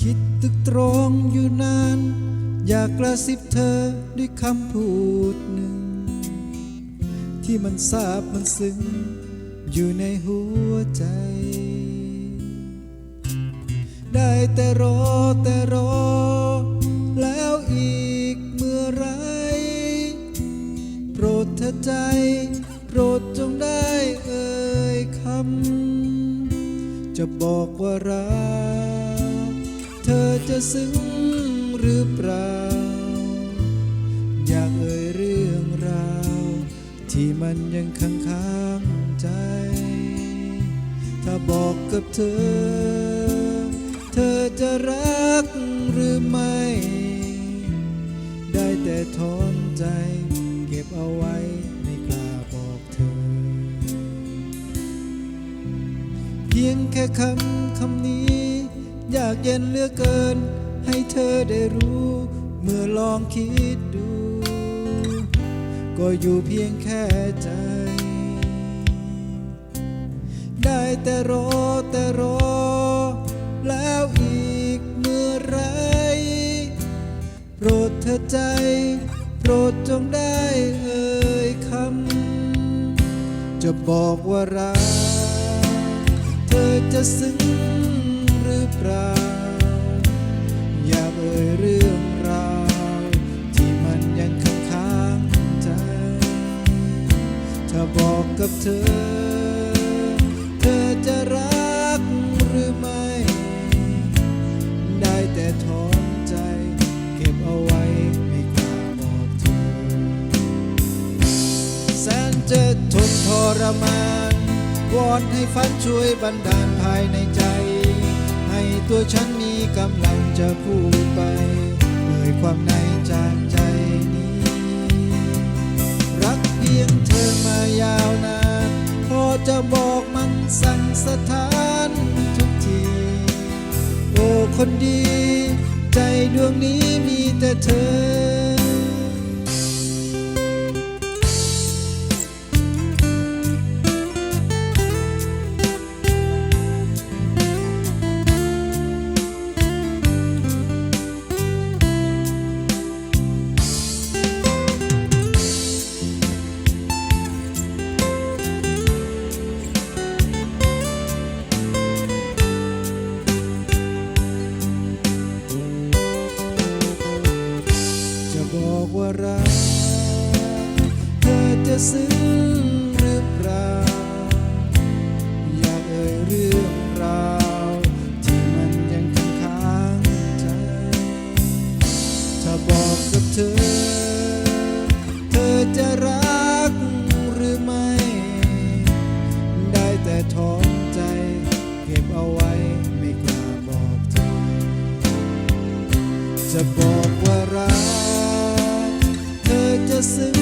คิดตึกตรองอยู่นาน อยากกระซิบเธอด้วยคำพูดหนึ่ง ที่มันซาบมันซึ้ง อยู่ในหัวใจ ได้แต่รอแต่รอ แล้วอีกเมื่อไร โปรดเธอใจ โปรดจงได้เอ่ยคำจะบอกว่ารัก ซึ้งหรือเปล่า อยากเอ่ยเรื่องราว ที่มันยังค้างค้างใจ ถ้าบอกกับเธอ เธอจะรักหรือไม่ ได้แต่ถอนใจ เก็บเอาไว้ไม่กล้าบอกเธอ เพียงแค่คำคำนี้ ยากเย็นเหลือเกิน ให้เธอได้รู้ เมื่อลองคิดดู ก็อยู่เพียงแค่ใจ ได้แต่รอแต่รอ แล้วอีกเมื่อไร โปรดเธอใจ โปรดจงได้เอ่ยคำจะบอกว่ารัก เธอจะซึ้ง รือเปล่า อยากเอ่ยเรื่องราว ที่มันยังค้างค้างๆใจ ถ้าบอกกับเธอ เธอจะรักหรือไม่ ได้แต่ถอนใจ เก็บเอาไว้ไม่กล้าบอกเธอ แสนจะทนทรมานวอนให้ฝันช่วยบันดาลภายในใจ ตัวฉันมีกำลังจะพูดไปเอ่ยความในจากใจนี้ รักเพียงเธอมายาวนาน พอจะบอกมันสั่งสถานทุกที โอ้คนดี ใจดวงนี้มีแต่เธอ เธอจะซึ้งหรือเปล่า อยากเอ่ยเรื่องราว ที่มันยังค้างใจ ถ้าบอกกับเธอ เธอจะรักหรือไม่ ได้แต่ถอนใจเก็บเอาไว้ไม่กล้าบอกเธอ จะบอกว่ารัก listen